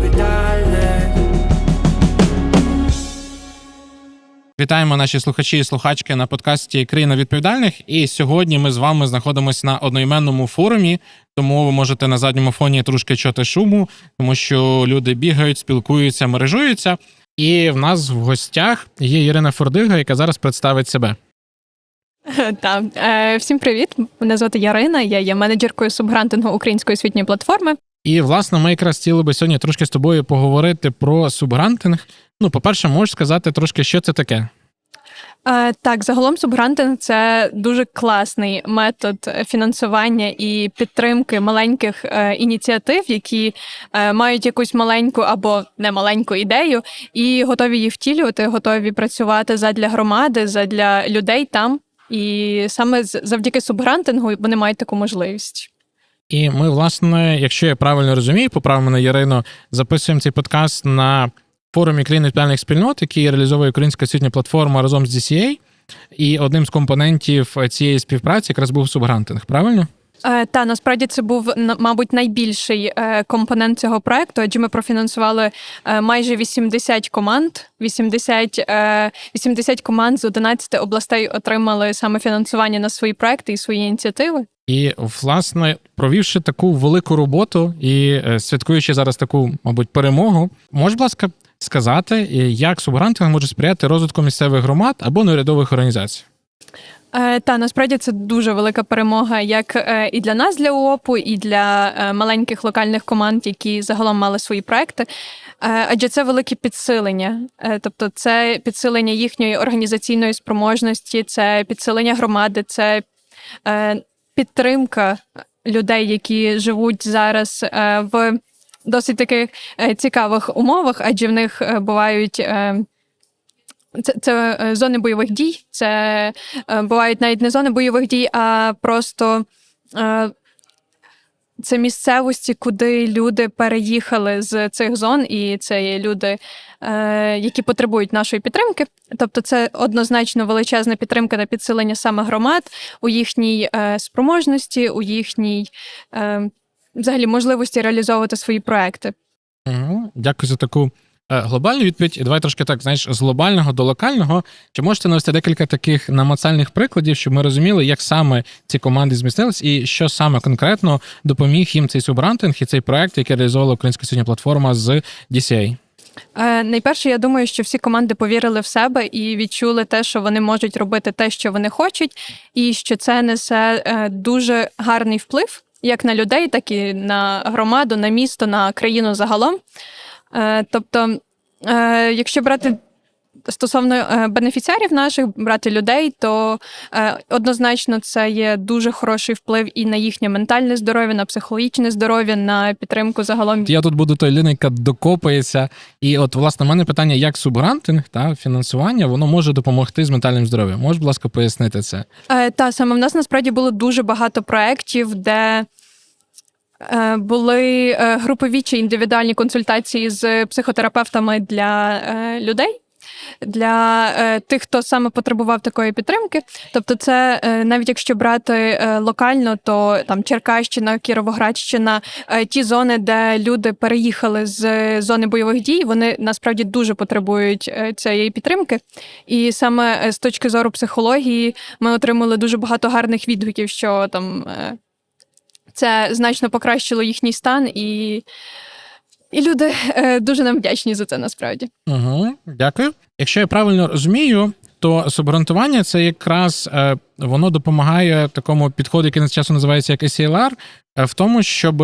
відповідальних. Вітаємо наші слухачі і слухачки на подкасті Країна відповідальних. І сьогодні ми з вами знаходимося на одноіменному форумі, тому ви можете на задньому фоні трошки чути шуму, тому що люди бігають, спілкуються, мережуються. І в нас в гостях є Ірина Фордига, яка зараз представить себе. Так, е, всім привіт. Мене звати Ярина. Я є менеджеркою субгрантингу української освітньої платформи. І власне ми якраз хотіли би сьогодні трошки з тобою поговорити про субгрантинг. Ну, по-перше, можеш сказати трошки, що це таке. Е, Так, загалом субгрантинг це дуже класний метод фінансування і підтримки маленьких е, ініціатив, які е, мають якусь маленьку або немаленьку ідею, і готові її втілювати, готові працювати задля громади, задля людей там. І саме завдяки субгрантингу вони мають таку можливість. І ми, власне, якщо я правильно розумію, поправ мене Ярино, записуємо цей подкаст на форумі країн спільнот, який реалізовує українська освітня платформа разом з DCA. І одним з компонентів цієї співпраці якраз був субгрантинг, правильно? Е, Та насправді це був мабуть найбільший е, компонент цього проекту, адже ми профінансували е, майже 80 команд. 80, е, 80 команд з 11 областей отримали саме фінансування на свої проекти і свої ініціативи. І, власне, провівши таку велику роботу і е, святкуючи зараз таку, мабуть, перемогу, можеш, будь ласка, сказати, е, як субгрантинг може сприяти розвитку місцевих громад або неурядових організацій? Е, Та насправді це дуже велика перемога, як е, і для нас, для УОПу, і для е, маленьких локальних команд, які загалом мали свої проекти. Адже це велике підсилення, тобто це підсилення їхньої організаційної спроможності, це підсилення громади, це підтримка людей, які живуть зараз в досить таких цікавих умовах, адже в них бувають. Це, це е, зони бойових дій, це е, бувають навіть не зони бойових дій, а просто е, це місцевості, куди люди переїхали з цих зон, і це є люди, які потребують нашої підтримки. Тобто, це однозначно величезна підтримка та підсилення саме громад у їхній спроможності, у їхній взагалі можливості реалізовувати свої проекти. Дякую за таку глобальну відповідь. І давай трошки так, знаєш, з глобального до локального. Чи можете навести декілька таких намацальних прикладів, щоб ми розуміли, як саме ці команди змістились, і що саме конкретно допоміг їм цей субгрантинг і цей проект, який реалізовувала українська сьогодні платформа з DCA? Е, Найперше, я думаю, що всі команди повірили в себе і відчули те, що вони можуть робити те, що вони хочуть, і що це несе е, дуже гарний вплив як на людей, так і на громаду, на місто, на країну загалом. Е, Тобто, е, якщо брати стосовно е, бенефіціарів наших, брати людей, то однозначно це є дуже хороший вплив і на їхнє ментальне здоров'я, на психологічне здоров'я, на підтримку загалом Я тут буду той людина, яка докопається. І от, власне, в мене питання, як субгрантинг та фінансування воно може допомогти з ментальним здоров'ям. Можеш, будь ласка, пояснити це? Е, та саме в нас насправді було дуже багато проєктів, де були е, групові чи індивідуальні консультації з психотерапевтами для е, людей. Для е, тих, хто саме потребував такої підтримки, тобто, це е, навіть якщо брати е, локально, то там Черкащина, Кіровоградщина, е, ті зони, де люди переїхали з е, зони бойових дій, вони насправді дуже потребують е, цієї підтримки. І саме е, з точки зору психології ми отримали дуже багато гарних відгуків, що там е, це значно покращило їхній стан, і, і люди е, дуже нам вдячні за це насправді. Угу, дякую. Якщо я правильно розумію, то субгарантування це якраз е, воно допомагає такому підходу, який на часу називається як SLR, е, в тому, щоб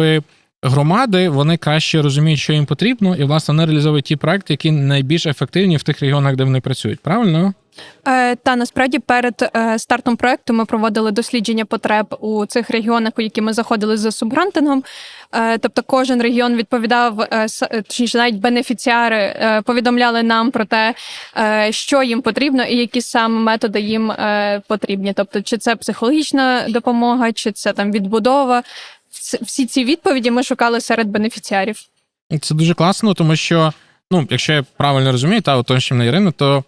громади вони краще розуміють, що їм потрібно, і власне вони реалізовують ті проекти, які найбільш ефективні в тих регіонах, де вони працюють. Правильно? Е, Та насправді перед е, стартом проекту ми проводили дослідження потреб у цих регіонах, у які ми заходили за субгрантингом. Е, Тобто, кожен регіон відповідав, е, е, точніше, навіть бенефіціари е, повідомляли нам про те, е, що їм потрібно і які саме методи їм е, потрібні. Тобто, чи це психологічна допомога, чи це там відбудова. Вс- Всі ці відповіді ми шукали серед бенефіціарів. Це дуже класно, тому що, ну, якщо я правильно розумію, та уточнюємо на Ірину, то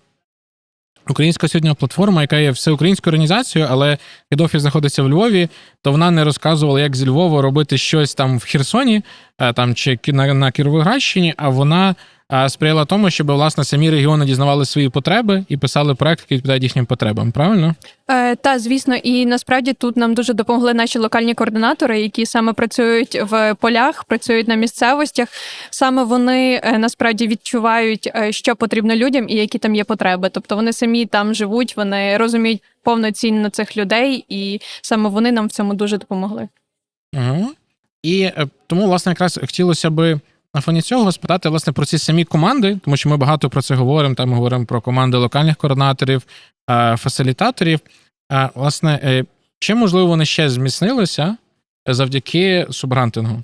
українська освітня платформа, яка є всеукраїнською організацією, але хід-офіс знаходиться в Львові, то вона не розказувала, як з Львова робити щось там в Херсоні, е, там чи на, на Кіровоградщині, а вона сприяла тому, щоб власне самі регіони дізнавали свої потреби і писали проект, який відповідає їхнім потребам. Правильно? Е, та, звісно, і насправді тут нам дуже допомогли наші локальні координатори, які саме працюють в полях, працюють на місцевостях. Саме вони е, насправді відчувають, е, що потрібно людям і які там є потреби. Тобто вони самі там живуть, вони розуміють повноцінно цих людей, і саме вони нам в цьому дуже допомогли. Угу. І е, тому, власне, якраз хотілося би на фоні цього спитати власне про ці самі команди, тому що ми багато про це говоримо. Там говоримо про команди локальних координаторів, е, фасилітаторів. А власне, е, чим можливо вони ще зміцнилися завдяки субгрантингу?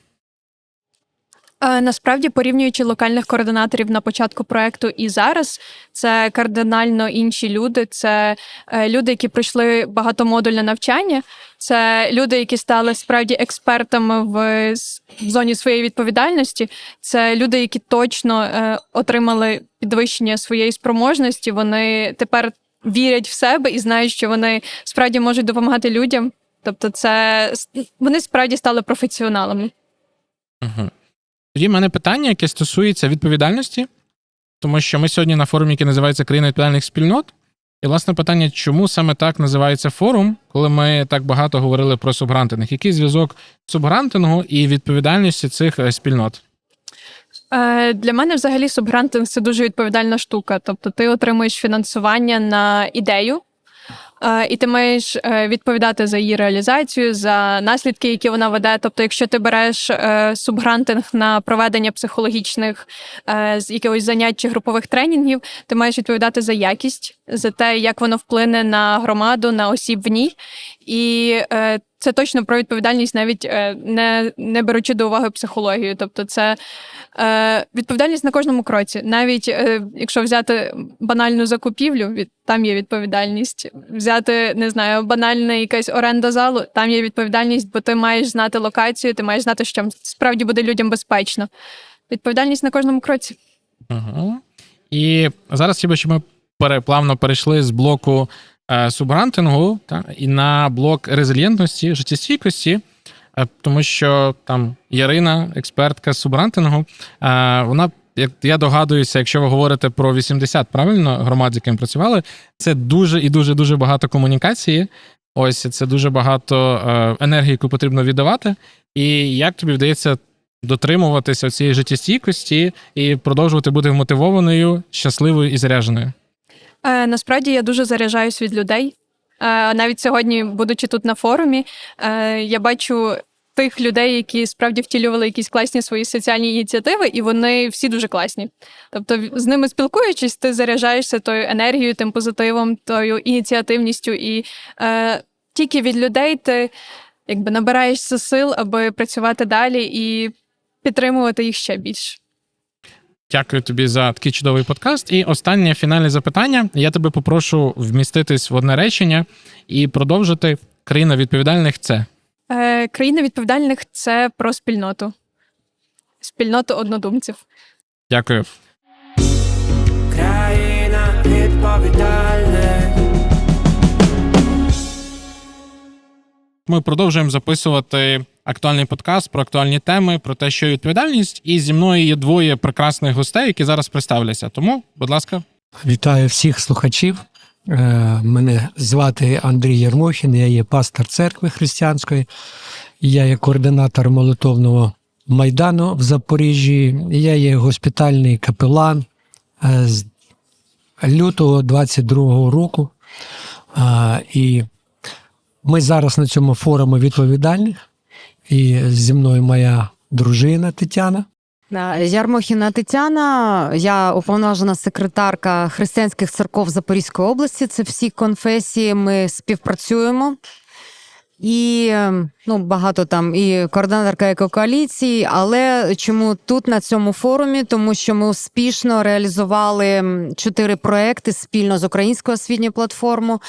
Е, Насправді, порівнюючи локальних координаторів на початку проекту і зараз, це кардинально інші люди. Це е, люди, які пройшли багатомодульне навчання. Це люди, які стали справді експертами в, зоні своєї відповідальності. Це люди, які точно е, отримали підвищення своєї спроможності. Вони тепер вірять в себе і знають, що вони справді можуть допомагати людям. Тобто, це вони справді стали професіоналами. Угу. Тоді в мене питання, яке стосується відповідальності, тому що ми сьогодні на форумі, який називається Країна відповідальних спільнот. І, власне, питання, чому саме так називається форум, коли ми так багато говорили про субгрантинг? Який зв'язок субгрантингу і відповідальності цих е, спільнот? Е, Для мене взагалі субгрантинг це дуже відповідальна штука. Тобто ти отримуєш фінансування на ідею, і ти маєш е, відповідати за її реалізацію, за наслідки, які вона веде. Тобто, якщо ти береш е, субгрантинг на проведення психологічних е, з якихось занять чи групових тренінгів, ти маєш відповідати за якість, за те, як воно вплине на громаду, на осіб в ній. І е, це точно про відповідальність, навіть е, не, не беручи до уваги психологію. Тобто, це Е, відповідальність на кожному кроці. Навіть е, якщо взяти банальну закупівлю, від там є відповідальність. Взяти, не знаю, банальна якась оренда залу, там є відповідальність, бо ти маєш знати локацію, ти маєш знати, що справді буде людям безпечно. Відповідальність на кожному кроці. Угу. І зараз хотів би, щоб ми пере- плавно перейшли з блоку е, субгрантингу та, і на блок резильєнтності, життєстійкості, е, тому що там Ярина, експертка з субгрантингу, е, вона. Як я догадуюся, якщо ви говорите про 80 правильно громад, з якими працювали, це дуже і дуже дуже багато комунікації. Ось це дуже багато енергії, яку потрібно віддавати. І як тобі вдається дотримуватися цієї життєстійкості і продовжувати бути мотивованою, щасливою і зарядженою. Е, насправді я дуже заряджаюсь від людей. Е, навіть сьогодні, будучи тут на форумі, е, я бачу тих людей, які справді втілювали якісь класні свої соціальні ініціативи, і вони всі дуже класні. Тобто, з ними спілкуючись, ти заряджаєшся тою енергією, тим позитивом, тою ініціативністю, і е, тільки від людей ти якби набираєшся сил, аби працювати далі і підтримувати їх ще більше. Дякую тобі за такий чудовий подкаст. І останнє фінальне запитання. Я тебе попрошу вміститись в одне речення і продовжити. Країна відповідальних це. Е, країна відповідальних це про спільноту, спільноту однодумців. Дякую. Країна відповідальних Ми продовжуємо записувати актуальний подкаст про актуальні теми, про те, що є відповідальність. І зі мною є двоє прекрасних гостей, які зараз представляться. Тому, будь ласка, Вітаю всіх слухачів. Е, Мене звати Андрій Єрмохін, я є пастор церкви християнської, я є координатор молитовного майдану в Запоріжжі, я є госпітальний капелан е, з лютого 22-го року. Е, І ми зараз на цьому форумі відповідальних. І зі мною моя дружина Тетяна. Ярмохіна Тетяна, я уповноважена секретарка християнських церков Запорізької області. Це всі конфесії. Ми співпрацюємо. І ем, ну, багато там і координаторка екокоаліції. Але чому тут на цьому форумі? Тому що ми успішно реалізували чотири проекти спільно з українською освітньою платформою.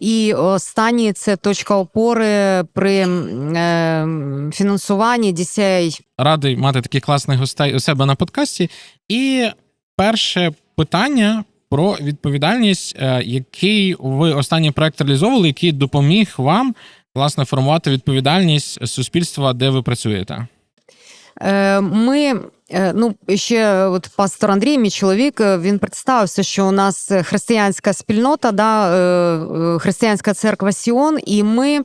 І останній це точка опори при е, фінансуванні DCI радий мати таких класних гостей у себе на подкасті. І перше питання про відповідальність, е, який ви останній проект реалізовували, який допоміг вам власне формувати відповідальність суспільства, де ви працюєте. Е, Ми, ну, ще от пастор Андрій, мій чоловік, е, він представився, що у нас християнська спільнота, да, е, е, християнська церква Сіон, і ми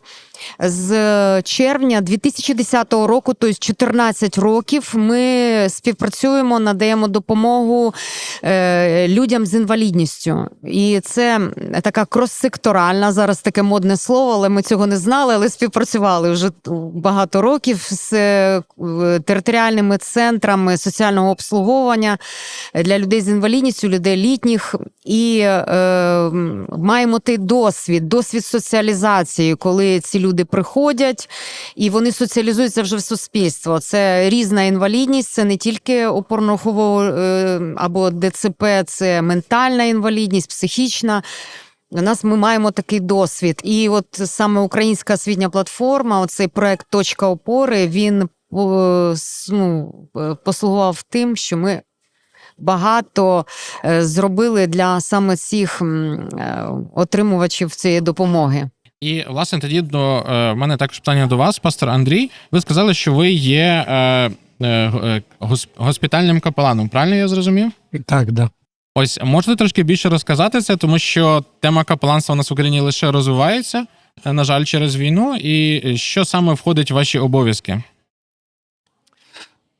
з червня 2010 року, тобто 14 років, ми співпрацюємо, надаємо допомогу е, людям з інвалідністю. І це така крос-секторальна, зараз таке модне слово, але ми цього не знали, але співпрацювали вже багато років з е, територіальними центрами соціального обслуговування для людей з інвалідністю, людей літніх. І е, маємо той досвід, досвід соціалізації, коли ці люди приходять і вони соціалізуються вже в суспільство. Це різна інвалідність, це не тільки опорно-рухово е, або ДЦП, це ментальна інвалідність, психічна. У нас ми маємо такий досвід. І от саме українська освітня платформа, оцей проект Точка опори, він ну, е, послугував тим, що ми багато е, зробили для саме цих е, отримувачів цієї допомоги. І власне тоді до в мене також питання до вас, пастор Андрій. Ви сказали, що ви є е, е, госпітальним капеланом. Правильно я зрозумів? Так, да. Ось можете трошки більше розказати це, тому що тема капеланства у нас в Україні лише розвивається, на жаль, через війну. І що саме входить в ваші обов'язки?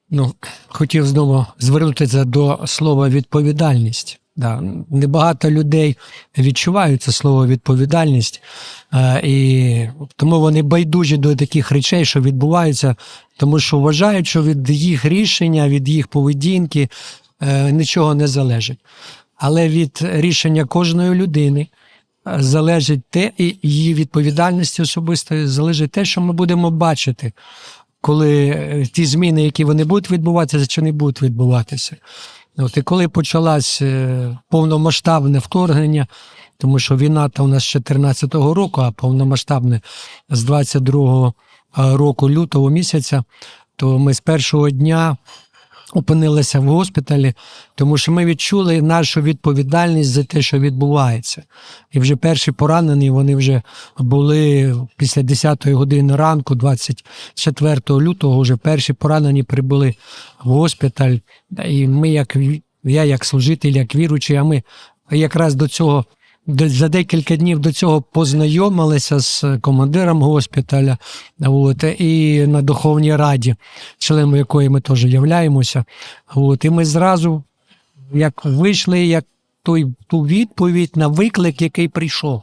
Ну, хотів знову звернутися до слова відповідальність. Да. Небагато людей відчувають це слово відповідальність, е, і тому вони байдужі до таких речей, що відбуваються, тому що вважають, що від їх рішення, від їх поведінки е, нічого не залежить. Але від рішення кожної людини е, залежить те, і її відповідальності особистої залежить те, що ми будемо бачити коли е, ті зміни, які вони будуть відбуватися, чи не будуть відбуватися. От, і коли почалось е, повномасштабне вторгнення, тому що війна та у нас з 14-го року, а повномасштабне з 22-го року лютого місяця, то ми з першого дня опинилися в госпіталі, тому що ми відчули нашу відповідальність за те, що відбувається. І вже перші поранені вони вже були після 10-ї години ранку, 24 лютого, вже перші поранені прибули в госпіталь. І ми, як я, як служитель, як віручий, а ми якраз до цього. За декілька днів до цього познайомилися з командиром госпіталя от, і на Духовній раді, членом якої ми теж являємося. От, і ми зразу як вийшли, як той, ту відповідь на виклик, який прийшов.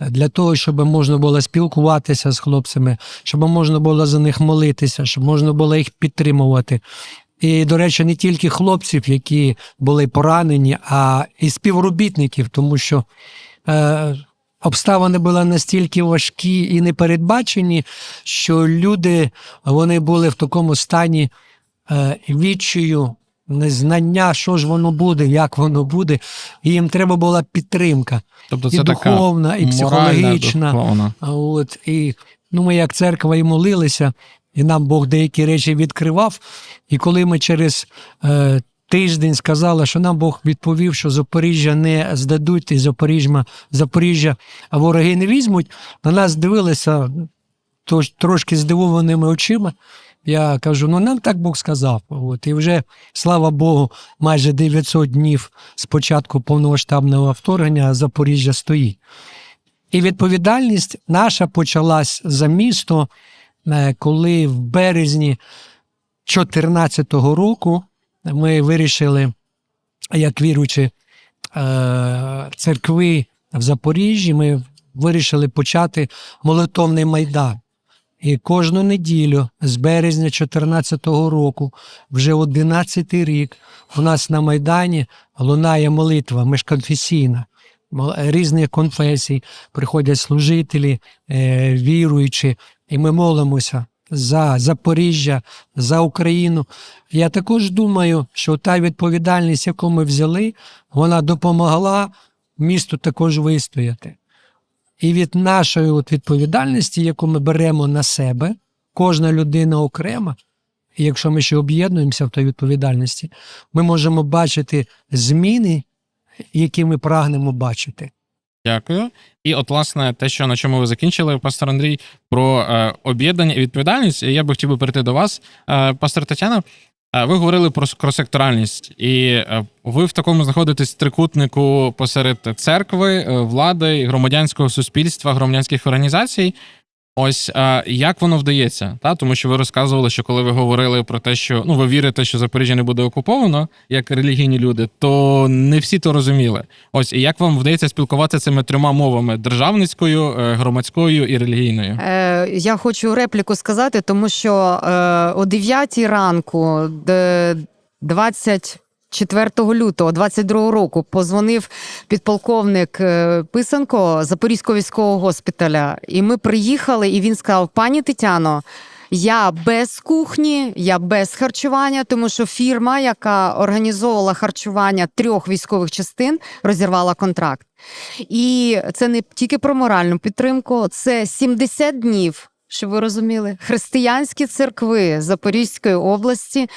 Для того, щоб можна було спілкуватися з хлопцями, щоб можна було за них молитися, щоб можна було їх підтримувати. І, до речі, не тільки хлопців, які були поранені, а і співробітників, тому що е, обставини були настільки важкі і непередбачені, що люди вони були в такому стані е, відчаю, незнання, що ж воно буде, як воно буде. І їм треба була підтримка Тобто і це така духовна, і моральна, психологічна. духовна. От, і ну, ми як церква і молилися, і нам Бог деякі речі відкривав. І коли ми через е, тиждень сказали, що нам Бог відповів, що Запоріжжя не здадуть, і Запоріжжя, Запоріжжя вороги не візьмуть, на нас дивилися тож, трошки здивованими очима. Я кажу, ну нам так Бог сказав. От, і вже, слава Богу, майже 900 днів з початку повномасштабного вторгнення Запоріжжя стоїть. І відповідальність наша почалась за місто, коли в березні 2014 року ми вирішили, як віруючі е, церкви в Запоріжжі, ми вирішили почати молитовний майдан. І кожну неділю з березня 2014 року, вже 11 рік, у нас на Майдані лунає молитва міжконфесійна мол- різних конфесій, приходять служителі, е, віруючі, і ми молимося за Запоріжжя, за Україну. Я також думаю, що та відповідальність, яку ми взяли, вона допомогла місту також вистояти. І від нашої от відповідальності, яку ми беремо на себе, кожна людина окремо, і якщо ми ще об'єднуємося в тій відповідальності, ми можемо бачити зміни, які ми прагнемо бачити. Дякую. І от, власне, те, що на чому ви закінчили, пастор Андрій, про е, об'єднання і відповідальність. Я би хотів би перейти до вас, е, пастор Тетяна. е, Ви говорили про кросекторальність, і е, ви в такому знаходитесь трикутнику посеред церкви, е, влади, громадянського суспільства, громадянських організацій. Ось е, як воно вдається, та тому що ви розказували, що коли ви говорили про те, що ну ви вірите, що Запоріжжя не буде окуповано, як релігійні люди, то не всі то розуміли. Ось і як вам вдається спілкуватися цими трьома мовами: державницькою, е, громадською і релігійною? Е, Я хочу репліку сказати, тому що е, о 9 ранку, 20... 4 лютого 22 року позвонив підполковник е, Писанко Запорізького військового госпіталя, і ми приїхали. І він сказав: Пані Тетяно, я без кухні, я без харчування, тому що фірма, яка організовувала харчування трьох військових частин, розірвала контракт. І це не тільки про моральну підтримку, це 70 днів. Щоб ви розуміли, християнські церкви Запорізької області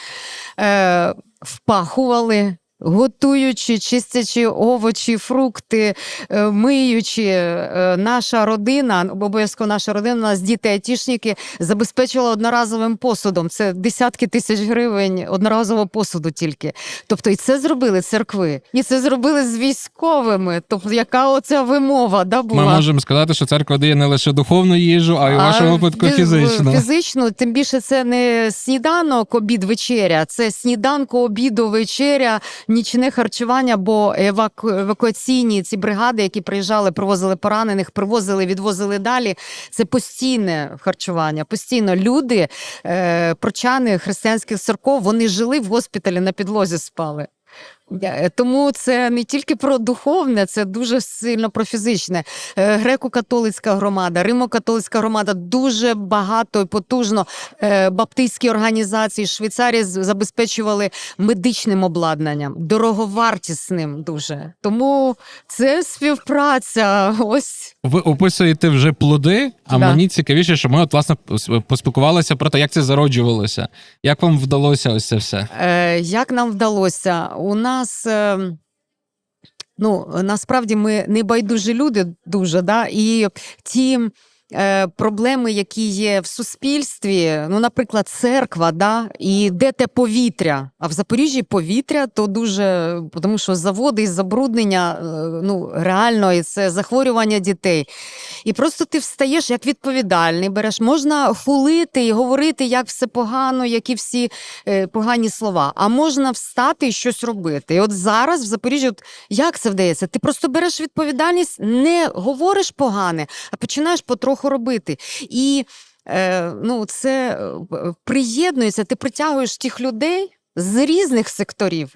е, впахували, готуючи, чистячи овочі, фрукти, е, миючи. Е, наша родина, обов'язково наша родина, у нас діти айтішники, забезпечила одноразовим посудом. Це десятки тисяч гривень одноразового посуду тільки. Тобто, і це зробили церкви, і це зробили з військовими. Тобто, яка оця вимова да, була? Ми можемо сказати, що церква дає не лише духовну їжу, а й у вашому випадку фіз- фізичну. Тим більше це не сніданок, обід, вечеря, це сніданку, обіду, вечеря, нічне харчування, бо еваку... евакуаційні ці бригади, які приїжджали, привозили поранених, привозили, відвозили далі. Це постійне харчування. Постійно люди, е, прочани християнських церков, вони жили в госпіталі на підлозі спали. Е, Тому це не тільки про духовне, це дуже сильно про фізичне. Е, Греко-католицька громада, Римо-католицька громада дуже багато і потужно. Е, Баптистські організації Швейцарії забезпечували медичним обладнанням, дороговартісним дуже. Тому це співпраця. Ось Ви описуєте вже плоди, а Да. мені цікавіше, що ми от власне пос- поспілкувалися про те, як це зароджувалося. Як вам вдалося ось це все? Як нам вдалося? У нас. Е, Ну, насправді ми не байдужі люди дуже, да? і ті е, проблеми, які є в суспільстві, ну, наприклад, церква, да? і де те повітря. А в Запоріжжі повітря то дуже, тому що заводи і забруднення, е, ну, реально, і це захворювання дітей. І просто ти встаєш як відповідальний, береш, можна хулити і говорити, як все погано, які всі е, погані слова. А можна встати і щось робити. І от зараз в Запоріжжі, от як це вдається? Ти просто береш відповідальність, не говориш погане, а починаєш потроху робити. І е, ну, це е, приєднується, ти притягуєш тих людей з різних секторів.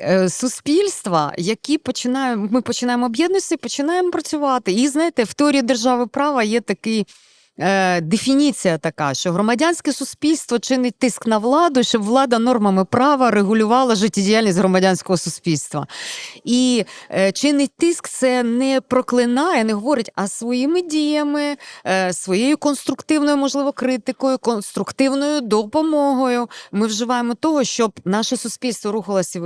е, Суспільства, які починаємо, ми починаємо об'єднуватися і починаємо працювати. І знаєте, в теорії держави права є такий е, дефініція така, що громадянське суспільство чинить тиск на владу, щоб влада нормами права регулювала життєдіяльність громадянського суспільства. І е, чинить тиск це не проклинає, не говорить, а своїми діями, е, своєю конструктивною, можливо, критикою, конструктивною допомогою. Ми вживаємо того, щоб наше суспільство рухалося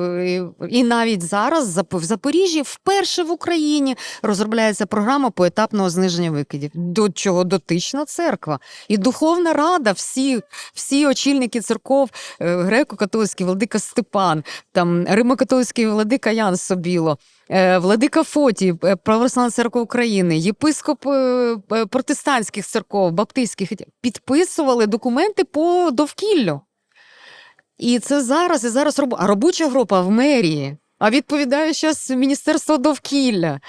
і, навіть зараз в Запоріжжі вперше в Україні розробляється програма поетапного зниження викидів, до чого дотична церква і духовна рада, всі, всі очільники церков, е, греко-католицький владика Степан, там Римо-католицький владика Ян Собіло. е, Владика Фоті, е, Православна церква України, єпископ протестантських церков, баптистських підписували документи по довкіллю. І це зараз, і зараз робоча група в мерії. А відповідає зараз Міністерство довкілля.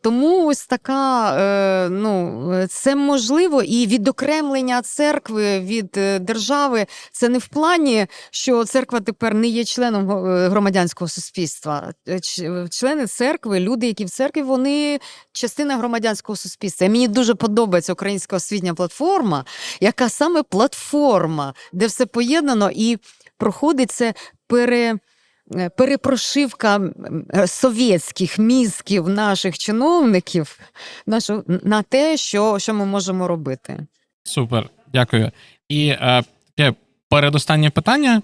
Тому ось така, е, ну, це можливо, і відокремлення церкви від е, держави це не в плані, що церква тепер не є членом е, громадянського суспільства. Члени церкви, люди, які в церкві, вони частина громадянського суспільства. І мені дуже подобається українська освітня платформа, яка саме платформа, де все поєднано і проходить це пере. Е, Перепрошивка е, совєтських мізків наших чиновників на те, що, що ми можемо робити. Супер, дякую. І е, таке передостаннє питання.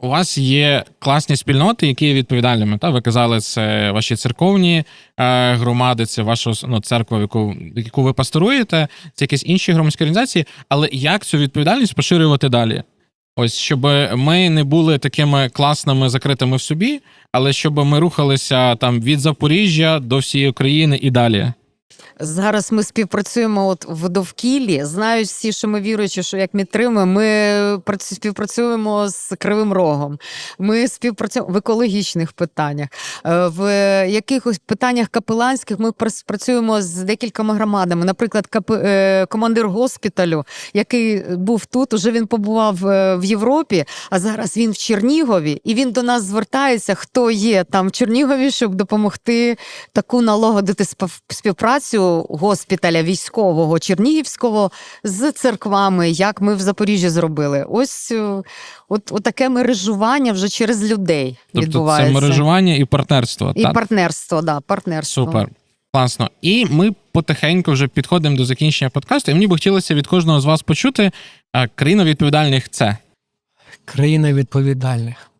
У вас є класні спільноти, які є відповідальними. Та ви казали, це ваші церковні громади, це ваша ну, церква, яку, яку ви пасторуєте, це якісь інші громадські організації. Але як цю відповідальність поширювати далі? Ось щоб ми не були такими класними, закритими в собі, але щоб ми рухалися там від Запоріжжя до всієї України і далі. Зараз ми співпрацюємо от в довкіллі. Знають всі, що ми віруючі, що як ми тримаємо, ми працю- співпрацюємо з Кривим Рогом. Ми співпрацюємо в екологічних питаннях, Е, в якихось питаннях капеланських ми працюємо з декількома громадами. Наприклад, капе- е, командир госпіталю, який був тут, уже він побував е, в Європі, а зараз він в Чернігові, і він до нас звертається, хто є там в Чернігові, щоб допомогти таку налагодити спів- співпрацю госпіталя військового Чернігівського з церквами, як ми в Запоріжжі зробили. Ось е, от, от таке мережування вже через людей Тобто відбувається. це мережування і партнерство. І так? партнерство, да, партнерство. Супер. Класно. І ми потихеньку вже підходимо до закінчення подкасту. І мені би хотілося від кожного з вас почути країна відповідальних це. країна відповідальних.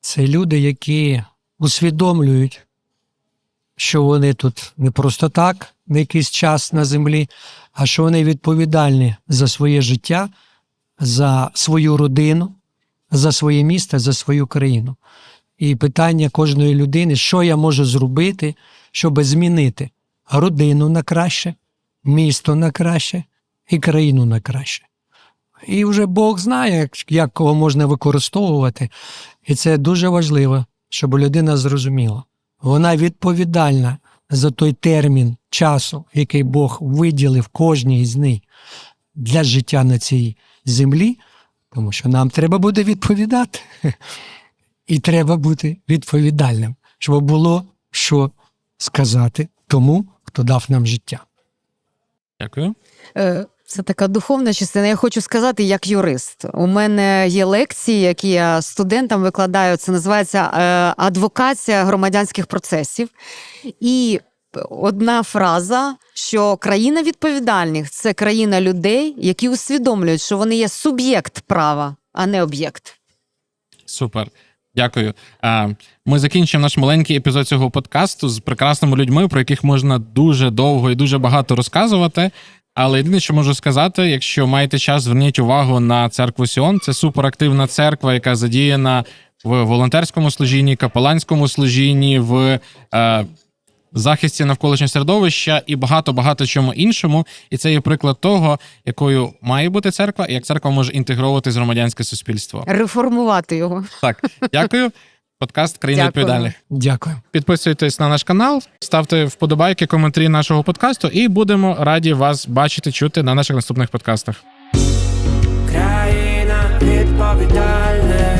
Це люди, які усвідомлюють, що вони тут не просто так, на якийсь час на землі, а що вони відповідальні за своє життя, за свою родину, за своє місто, за свою країну. І питання кожної людини, що я можу зробити, щоб змінити родину на краще, місто на краще і країну на краще. І вже Бог знає, як, кого можна використовувати. І це дуже важливо, щоб людина зрозуміла. Вона відповідальна за той термін часу, який Бог виділив кожній з них для життя на цій землі, тому що нам треба буде відповідати. І треба бути відповідальним, щоб було що сказати тому, хто дав нам життя. Дякую. Е, Це така духовна частина. Я хочу сказати, як юрист. У мене є лекції, які я студентам викладаю. Це називається е, адвокація громадянських процесів. І одна фраза, що країна відповідальних це країна людей, які усвідомлюють, що вони є суб'єкт права, а не об'єкт. Супер. Дякую. Ми закінчимо наш маленький епізод цього подкасту з прекрасними людьми, про яких можна дуже довго і дуже багато розказувати. Але єдине, що можу сказати, якщо маєте час, зверніть увагу на церкву Сіон. Це суперактивна церква, яка задіяна в волонтерському служінні, капеланському служінні, в е, захисті навколишнього середовища і багато багато чому іншому. І це є приклад того, якою має бути церква, і як церква може інтегровувати з громадянське суспільство. Реформувати його. Так, дякую. Подкаст країни Дякую. відповідальних. Дякую. Підписуйтесь на наш канал, ставте вподобайки, коментарі нашого подкасту, і будемо раді вас бачити, чути на наших наступних подкастах. Країна відповідальних